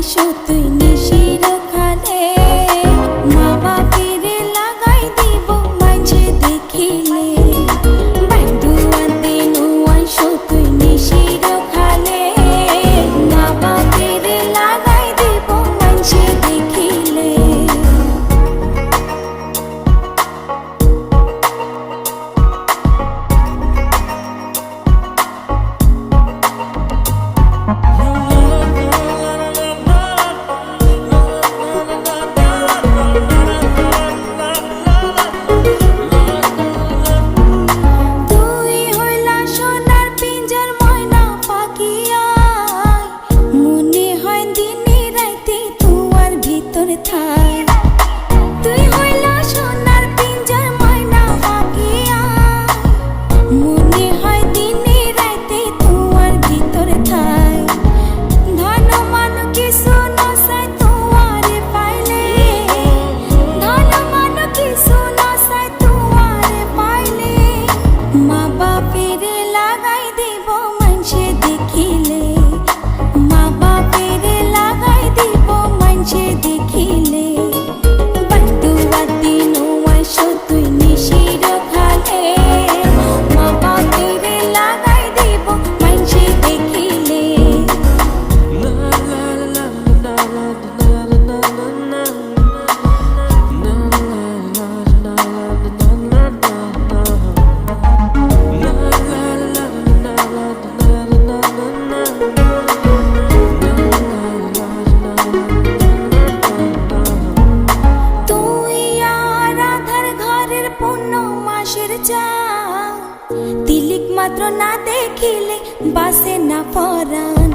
আসো দেখিলে বাসে না পরাণ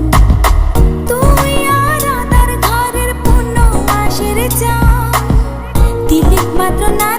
তুই আর আদার ঘরের পূর্ণ আশের চা দিলিক মাত্র না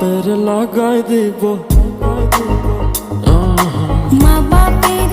বাপের লাগাই দিব। মা বাপের